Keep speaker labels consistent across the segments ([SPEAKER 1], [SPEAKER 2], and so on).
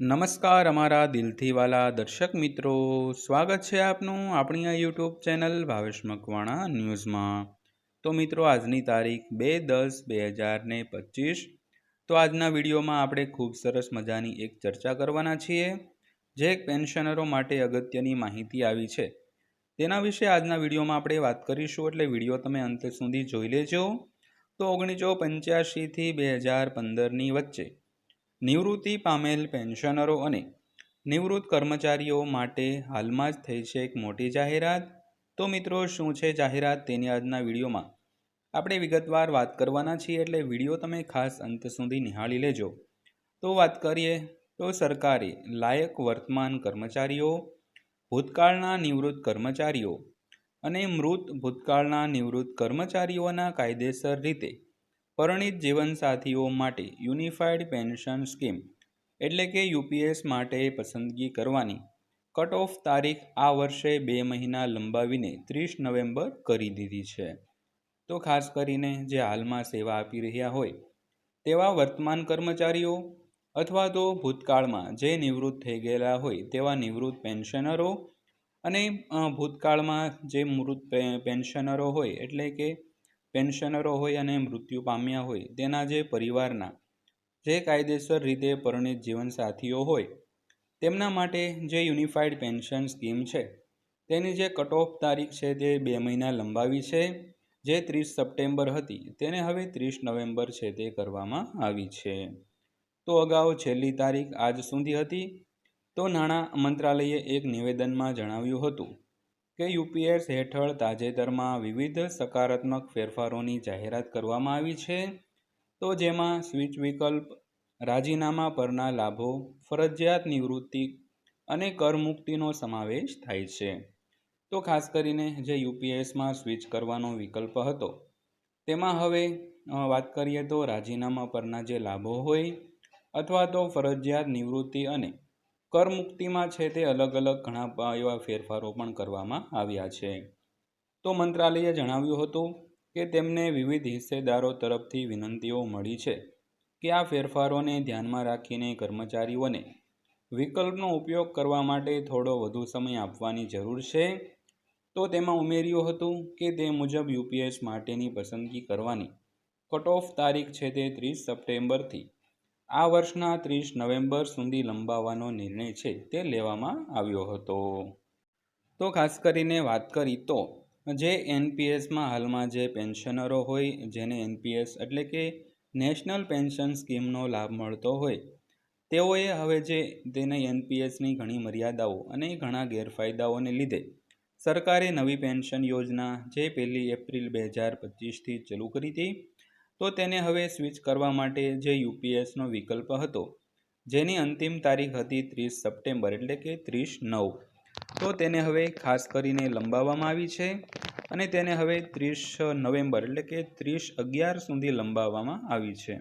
[SPEAKER 1] નમસ્કાર અમારા દિલથી વાલા દર્શક મિત્રો. સ્વાગત છે આપનું આપણી આ યુટ્યુબ ચેનલ ભાવેશ મકવાણા ન્યૂઝમાં. તો મિત્રો, આજની તારીખ બે દસ બે હજાર ને પચીસ. તો આજના વિડીયોમાં આપણે ખૂબ સરસ મજાની એક ચર્ચા કરવાના છીએ, જે પેન્શનરો માટે અગત્યની માહિતી આવી છે. તેના વિશે આજના વિડીયોમાં આપણે વાત કરીશું, એટલે વીડિયો તમે અંત સુધી જોઈ લેજો. તો ઓગણીસો પંચ્યાસીથી બે હજાર પંદરની વચ્ચે નિવૃત્તિ પામેલ પેન્શનરો અને નિવૃત્ત કર્મચારીઓ માટે હાલમાં જ થઈ છે એક મોટી જાહેરાત. તો મિત્રો, શું છે જાહેરાત? તેની આજના વિડીયોમાં આપણે વિગતવાર વાત કરવાના છીએ, એટલે વીડિયો તમે ખાસ અંત સુધી નિહાળી લેજો. તો વાત કરીએ, તો સરકારે લાયક વર્તમાન કર્મચારીઓ, ભૂતકાળના નિવૃત્ત કર્મચારીઓ અને મૃત ભૂતકાળના નિવૃત્ત કર્મચારીઓના કાયદેસર રીતે પરિણિત જીવનસાથીઓ માટે યુનિફાઈડ પેન્શન સ્કીમ એટલે કે યુપીએસ માટે પસંદગી કરવાની કટ ઓફ તારીખ આ વર્ષે બે મહિના લંબાવીને ત્રીસ નવેમ્બર કરી દીધી છે. તો ખાસ કરીને જે હાલમાં સેવા આપી રહ્યા હોય તેવા વર્તમાન કર્મચારીઓ અથવા તો ભૂતકાળમાં જે નિવૃત્ત થઈ ગયેલા હોય તેવા નિવૃત્ત પેન્શનરો અને ભૂતકાળમાં જે મૃત પેન્શનરો હોય એટલે કે પેન્શનરો હોય અને મૃત્યુ પામ્યા હોય તેના જે પરિવારના, જે કાયદેસર રીતે પરિણિત જીવનસાથીઓ હોય, તેમના માટે જે યુનિફાઈડ પેન્શન સ્કીમ છે, તેની જે કટ ઓફ તારીખ છે તે બે મહિના લંબાવી છે, જે ત્રીસ સપ્ટેમ્બર હતી તેને હવે ત્રીસ નવેમ્બર છે તે કરવામાં આવી છે. તો અગાઉ છેલ્લી તારીખ આજ સુધી હતી? તો નાણાં મંત્રાલયે એક નિવેદનમાં જણાવ્યું હતું કે યુપીએસ હેઠળ તાજેતરમાં વિવિધ સકારાત્મક ફેરફારોની જાહેરાત કરવામાં આવી છે. તો જેમાં સ્વિચ વિકલ્પ, રાજીનામા પરના લાભો, ફરજિયાત નિવૃત્તિ અને કરમુક્તિનો સમાવેશ થાય છે. તો ખાસ કરીને જે યુપીએસમાં સ્વિચ કરવાનો વિકલ્પ હતો, તેમાં હવે વાત કરીએ તો રાજીનામા પરના જે લાભો હોય, અથવા તો ફરજિયાત નિવૃત્તિ અને કરમુક્તિમાં છે તે અલગ અલગ ઘણા એવા ફેરફારો પણ કરવામાં આવ્યા છે. તો મંત્રાલયે જણાવ્યું હતું કે તેમને વિવિધ હિસ્સેદારો તરફથી વિનંતીઓ મળી છે કે આ ફેરફારોને ધ્યાનમાં રાખીને કર્મચારીઓને વિકલ્પનો ઉપયોગ કરવા માટે થોડો વધુ સમય આપવાની જરૂર છે. તો તેમાં ઉમેર્યું હતું કે તે મુજબ યુપીએસ માટેની પસંદગી કરવાની કટ ઓફ તારીખ છે તે ત્રીસ સપ્ટેમ્બરથી આ વર્ષના ત્રીસ નવેમ્બર સુધી લંબાવવાનો નિર્ણય છે તે લેવામાં આવ્યો હતો. તો ખાસ કરીને વાત કરી તો, જે એનપીએસમાં હાલમાં જે પેન્શનરો હોય, જેને એનપીએસ એટલે કે નેશનલ પેન્શન સ્કીમનો લાભ મળતો હોય, તેઓએ હવે જે તેને એનપીએસની ઘણી મર્યાદાઓ અને ઘણા ગેરફાયદાઓને લીધે સરકારે નવી પેન્શન યોજના જે પહેલી એપ્રિલ બે હજાર પચીસથી ચાલુ કરી હતી તો તેને હવે સ્વિચ કરવા માટે જે યુપીએસનો વિકલ્પ હતો, જેની અંતિમ તારીખ હતી ત્રીસ સપ્ટેમ્બર એટલે કે ત્રીસ નવ. તો તેને હવે ખાસ કરીને લંબાવવામાં આવી છે અને તેને હવે ત્રીસ નવેમ્બર એટલે કે ત્રીસ અગિયાર સુધી લંબાવવામાં આવી છે.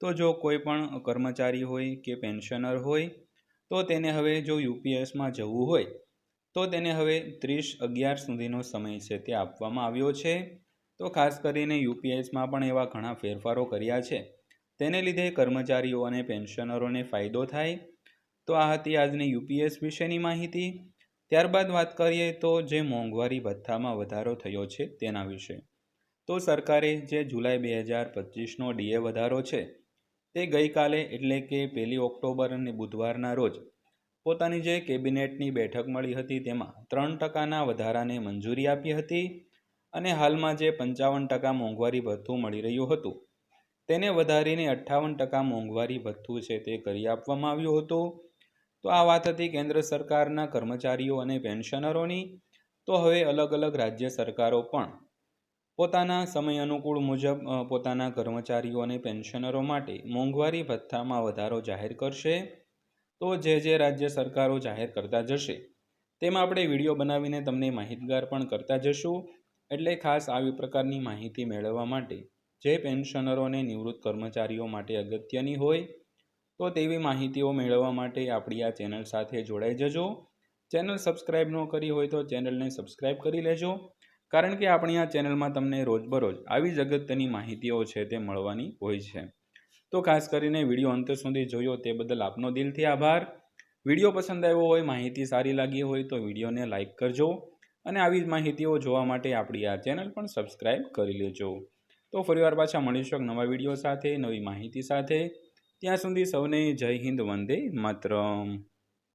[SPEAKER 1] તો જો કોઈ પણ કર્મચારી હોય કે પેન્શનર હોય, તો તેને હવે જો યુપીએસમાં જવું હોય, તો તેને હવે ત્રીસ અગિયાર સુધીનો સમય છે તે આપવામાં આવ્યો છે. તો ખાસ કરીને યુપીએસમાં પણ એવા ઘણા ફેરફારો કર્યા છે. તેને લીધે કર્મચારીઓ અને પેન્શનરોને ફાયદો થાય. તો આ હતી આજની યુપીએસ વિશેની માહિતી. ત્યારબાદ વાત કરીએ તો જે મોંઘવારી ભથ્થામાં વધારો થયો છે તેના વિશે. તો સરકારે જે જુલાઈ બે હજાર પચીસનો ડીએ વધારો છે, તે ગઈકાલે એટલે કે પહેલી ઓક્ટોબર અને બુધવારના રોજ પોતાની જે કેબિનેટની બેઠક મળી હતી તેમાં ત્રણ ટકાના વધારાને મંજૂરી આપી હતી. અને હાલમાં જે પંચાવન ટકા મોંઘવારી ભથ્થું મળી રહ્યું હતું, તેને વધારીને અઠ્ઠાવન ટકા મોંઘવારી ભથ્થું છે તે કરી આપવામાં આવ્યું હતું. તો આ વાત હતી કેન્દ્ર સરકારના કર્મચારીઓ અને પેન્શનરોની. તો હવે અલગ અલગ રાજ્ય સરકારો પણ પોતાના સમય અનુકૂળ મુજબ પોતાના કર્મચારીઓ અને પેન્શનરો માટે મોંઘવારી ભથ્થામાં વધારો જાહેર કરશે. તો જે જે રાજ્ય સરકારો જાહેર કરતા જશે, તેમાં આપણે વીડિયો બનાવીને તમને માહિતગાર પણ કરતા જશું. એટલે ખાસ આવી પ્રકારની માહિતી મેળવવા માટે જે પેન્શનરો અને નિવૃત્ત કર્મચારીઓ માટે અગત્યની હોય, તો તેવી માહિતીઓ મેળવવા માટે આપણી આ ચેનલ સાથે જોડાઈ જજો. ચેનલ સબસ્ક્રાઈબ ન કરી હોય તો ચેનલને સબસ્ક્રાઈબ કરી લેજો, કારણ કે આપણી આ ચેનલમાં તમને રોજબરોજ આવી જ અગત્યની માહિતીઓ છે તે મળવાની હોય છે. તો ખાસ કરીને વીડિયો અંત સુધી જોયો તે બદલ આપનો દિલથી આભાર. વીડિયો પસંદ આવ્યો હોય, માહિતી સારી લાગી હોય તો વિડીયોને લાઇક કરજો. અને આવી જ માહિતીઓ જોવા માટે આપણી આ ચેનલ પણ સબસ્ક્રાઈબ કરી લેજો. તો ફરીવાર પાછા મળીશું નવા વીડિયો સાથે, નવી માહિતી સાથે. ત્યાં સુધી સૌને જય હિન્દ, વંદે માતરમ.